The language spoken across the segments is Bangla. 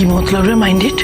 কি মতলব রে মাইন্ডেড?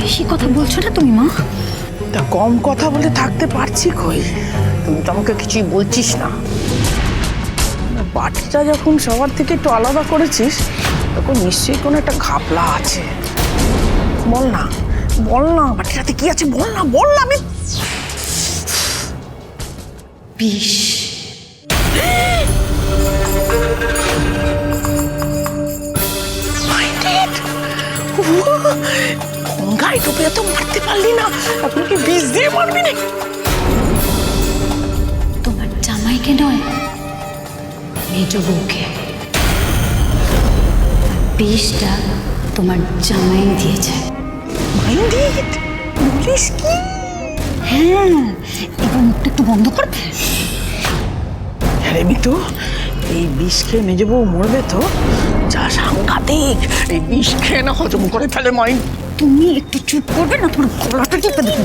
বেশি কথা বলছো না তুমি মা? তা কম কথা বলে থাকতে পারছি কই? তুমি তো আমাকে কিছুই বলছিস না। বাটিটা যখন সবার থেকে একটু আলাদা করেছিস তখন নিশ্চয়ই কোনো একটা ঘাপলা আছে। বল না বল না বাটিটাতে কি আছে? বল না বল না আমি বিষ। গঙ্গায় ডুবে তো মারতে পারলি না। এখন কি বিষ দিয়ে মারবি না তোমার জামাইকে নয় মেজ বউকে। বিষটা তোমার জামাই দিয়েছে। মাইন্ডেড? বলিস কি? হ্যাঁ এবার মুখটা একটু বন্ধ করবে আরে মিতু এই বিষ খেয়ে মেজে বউ মরবে তো? যা সাংঘাতিক এই বিষ খেয়ে না হজম করে ফেলে মাইন্ড। তুমি একটু চুপ করবে না তোমার গলাটা চেপে দেবে।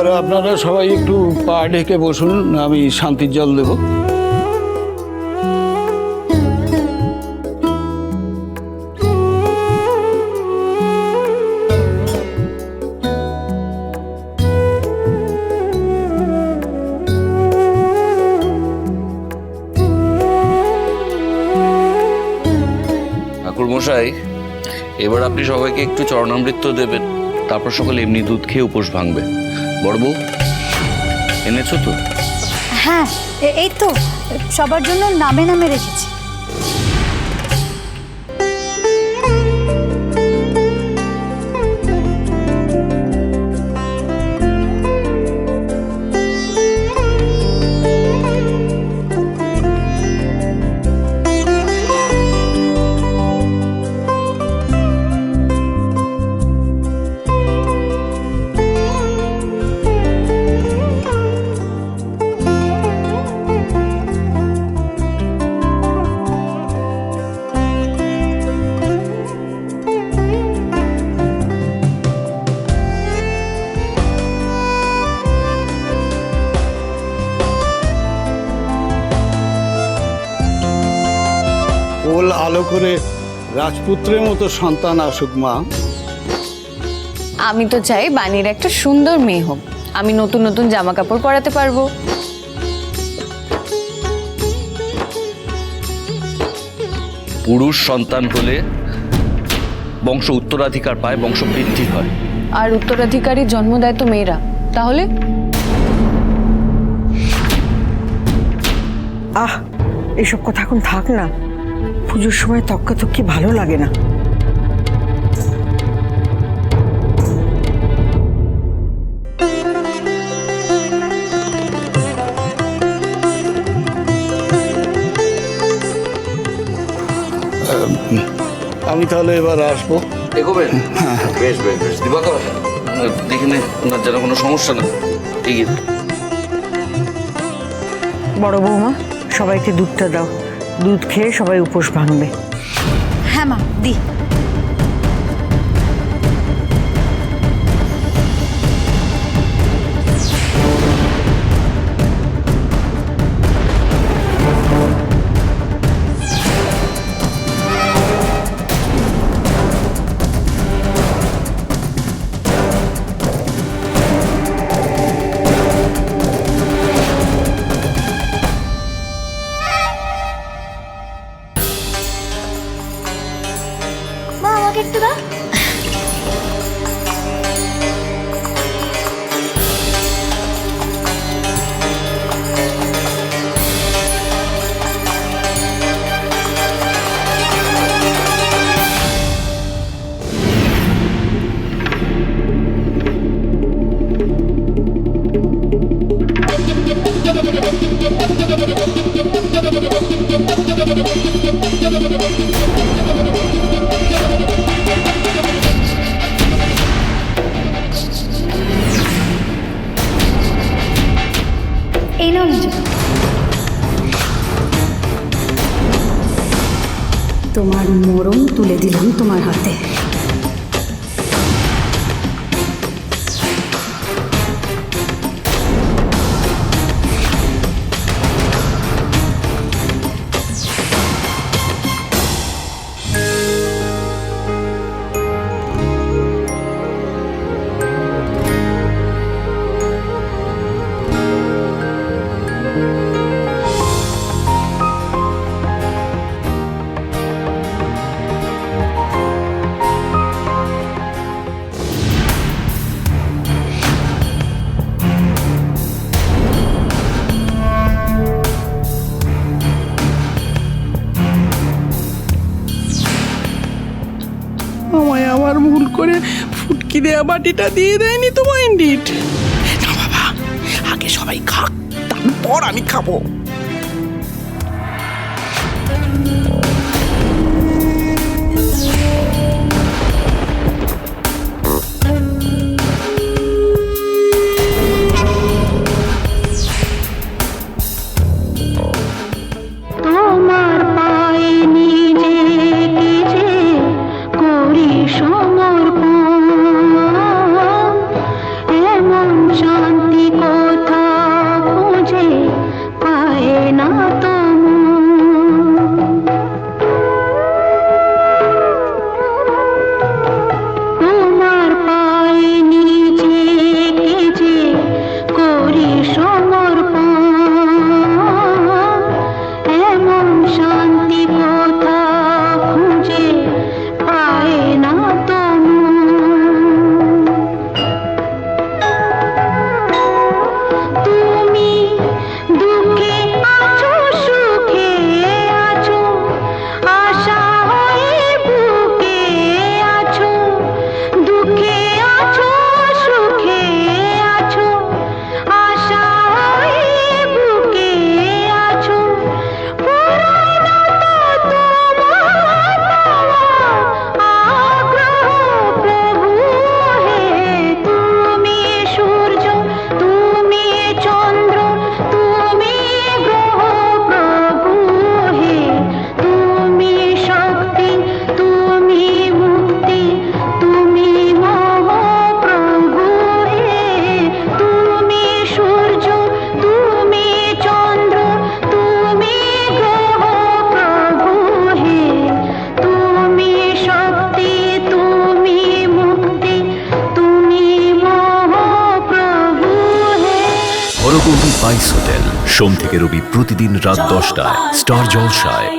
এবার আপনারা সবাই একটু পা ঢেকে বসুন, আমি শান্তির জল দেব। ঠাকুরমশাই এবার আপনি সবাইকে একটু চরণামৃত্য দেবেন, তারপর সকলে এমনি দুধ খেয়ে উপোস ভাঙবে। বড় বউ? এনেছো তো? হ্যাঁ এই তো সবার জন্য নামে নামে রেখেছি। ওল আলো করে রাজপুত্রের মতো সন্তান আসুক মা। আমি তো চাই বানির একটা সুন্দর মেয়ে হোক। আমি নতুন নতুন জামা কাপড় পরাতে পারব। পুরুষ সন্তান হলে বংশ উত্তরাধিকার পায় বংশ বৃদ্ধি হয়। আর উত্তরাধিকারী জন্ম দেয় তো মেয়েরা। তাহলে? আহ এসব কথা এখন থাক না। পুজোর সময় তক্কাতক্কি ভালো লাগে না। আমি তাহলে এবার আসব। এগোবেন? বেশ বেশ বেশ দিবাকর। দেখে নে ওনার যেন কোনো সমস্যা না। এগিয়ে দে। বড় বৌমা সবাইকে দুধটা দাও। দুধ খেয়ে সবাই উপোস ভাঙবে। হ্যাঁ মা দি। তোমার মরণ তুলে দিলাম তোমার হাতে। দেয়া বাটিটা দিয়ে দেয়নি তো মাইন্ডিট না বাবা আগে সবাই খাক তারপর আমি খাব। সোম থেকে রবি প্রতিদিন রাত দশটায়। স্টার জলসায়।